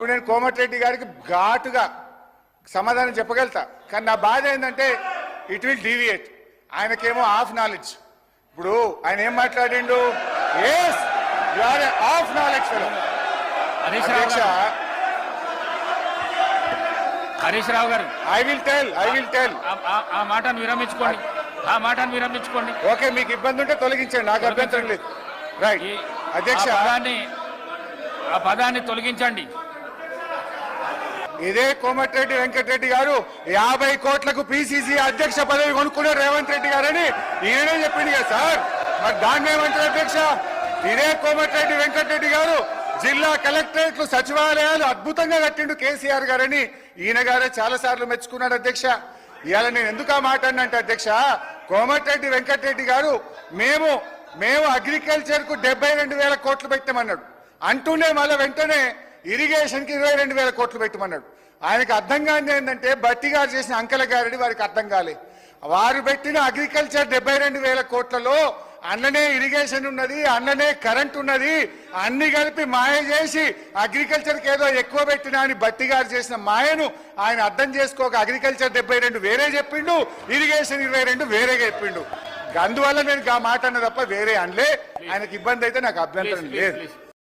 ఇప్పుడు నేను కోమటిరెడ్డి గారికి ఘాటుగా సమాధానం చెప్పగలుగుతా. కానీ నా బాధ ఏంటంటే ఇట్ విల్ డీవియేట్ ఆయనకేమో హాఫ్ నాలెడ్జ్ ఇప్పుడు ఆయన ఏం మాట్లాడిండు? Yes you are half knowledge Harish Rao అధ్యక్ష గారు హరీష్ రావు గారు. I will tell I will tell ఆ- మాటను విరమించుకోండి. ఆ మాటను విరమించుకోండి. ఓకే మీకు ఇబ్బంది ఉంటే తొలగించండి నాకు అభ్యంతరం లేదు. రైట్ అధ్యక్ష ఆ పదాన్ని తొలగించండి. ఇదే కోమటిరెడ్డి వెంకటరెడ్డి గారు యాభై కోట్లకు పిసిసి అధ్యక్ష పదవి కొనుక్కున్నారు రేవంత్ రెడ్డి గారని ఈయనే చెప్పింది కదా సార్. మరి దాన్ని ఏమంటారు అధ్యక్ష? ఇదే కోమటిరెడ్డి వెంకటరెడ్డి గారు జిల్లా కలెక్టరేట్లు సచివాలయాలు అద్భుతంగా కట్టిండు కేసీఆర్ గారని ఈయన గారే చాలా సార్లు మెచ్చుకున్నాడు అధ్యక్ష. ఇవాళ నేను ఎందుకు ఆ మాట అన్నంటే అధ్యక్ష కోమటిరెడ్డి వెంకటరెడ్డి గారు మేము మేము అగ్రికల్చర్కు డెబ్బై రెండు వేల కోట్లు పెట్టామన్నాడు. అంటూనే మళ్ళీ వెంటనే ఇరిగేషన్కి ఇరవై రెండు వేల కోట్లు పెట్టమన్నాడు. ఆయనకు అర్థం కాని ఏంటంటే బట్టి గారు చేసిన అంకెల గారిని వారికి అర్థం కాలే. వారు పెట్టిన అగ్రికల్చర్ డెబ్బై రెండు వేల కోట్లలో అన్ననే ఇరిగేషన్ ఉన్నది అన్ననే కరెంట్ ఉన్నది అన్ని కలిపి మాయ చేసి అగ్రికల్చర్కి ఏదో ఎక్కువ పెట్టినా అని బట్టి గారు చేసిన మాయను ఆయన అర్థం చేసుకోక అగ్రికల్చర్ డెబ్బై రెండు వేరే చెప్పిండు ఇరిగేషన్ ఇరవై రెండు వేరేగా చెప్పిండు. అందువల్ల నేను ఆ మాట అన్న తప్ప వేరే అనలే. ఆయనకి ఇబ్బంది అయితే నాకు అభ్యంతరం లేదు.